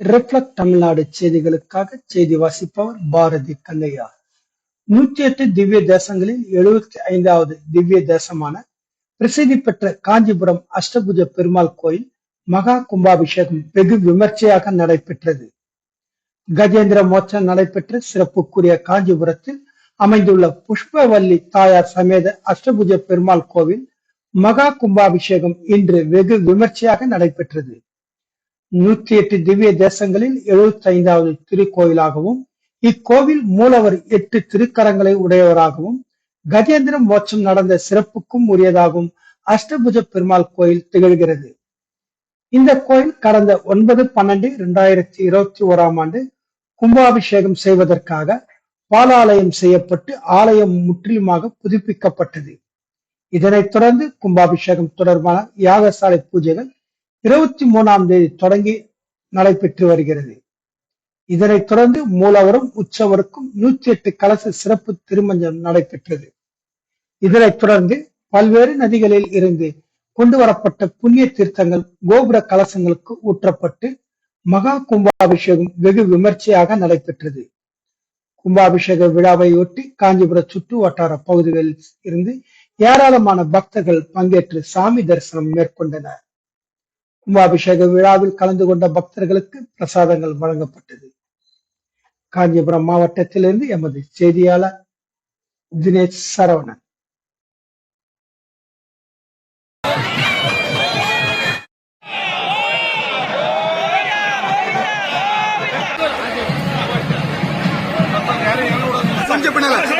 Reflect Tamil Nadu செய்திகளுக்காக செய்தி வாசிப்பவர் பாரதி கண்ணையா. நூற்றி எட்டு திவ்ய தேசங்களில் எழுபத்தி ஐந்தாவது திவ்ய தேசமான பிரசித்தி பெற்ற காஞ்சிபுரம் அஷ்டபுஜ பெருமாள் கோயில் மகா கும்பாபிஷேகம் வெகு விமர்சையாக நடைபெற்றது. கஜேந்திர மோட்சம் நடைபெற்ற சிறப்புக்குரிய காஞ்சிபுரத்தில் அமைந்துள்ள புஷ்பவல்லி தாயார் சமேத அஷ்டபுஜ பெருமாள் கோவில் மகா கும்பாபிஷேகம் இன்று வெகு விமர்சையாக நடைபெற்றது. நூத்தி எட்டு திவ்ய தேசங்களில் எழுபத்தி ஐந்தாவது திருக்கோயிலாகவும் இக்கோவில் மூலவர் எட்டு திருக்கரங்களை உடையவராகவும் கஜேந்திர மோட்சம் நடந்த சிறப்புக்கும் உரியதாகவும் அஷ்டபுஜ பெருமாள் கோயில் திகழ்கிறது. இந்த கோயில் கடந்த ஒன்பது பன்னெண்டு இரண்டாயிரத்தி இருபத்தி ஓராம் ஆண்டு கும்பாபிஷேகம் செய்வதற்காக பாலாலயம் செய்யப்பட்டு ஆலயம் முற்றிலுமாக புதுப்பிக்கப்பட்டது. இதனைத் தொடர்ந்து கும்பாபிஷேகம் தொடர்பான யாகசாலை பூஜைகள் இருபத்தி மூணாம் தேதி தொடங்கி நடைபெற்று வருகிறது. இதனைத் தொடர்ந்து மூலவரும் உற்சவருக்கும் நூத்தி எட்டு கலச சிறப்பு திருமஞ்சம் நடைபெற்றது. இதனைத் தொடர்ந்து பல்வேறு நதிகளில் இருந்து கொண்டு வரப்பட்ட புண்ணிய தீர்த்தங்கள் கோபுர கலசங்களுக்கு ஊற்றப்பட்டு மகா கும்பாபிஷேகம் வெகு விமர்சையாக நடைபெற்றது. கும்பாபிஷேக விழாவையொட்டி காஞ்சிபுர சுற்று வட்டார பகுதிகளில் இருந்து ஏராளமான பக்தர்கள் பங்கேற்று சாமி தரிசனம் மேற்கொண்டனர். கும்பாபிஷேக விழாவில் கலந்து கொண்ட பக்தர்களுக்கு பிரசாதங்கள் வழங்கப்பட்டது. காஞ்சிபுரம் மாவட்டத்திலிருந்து எமது செய்தியாளர் தினேஷ் சரவணன். கொஞ்சம் பண்ணல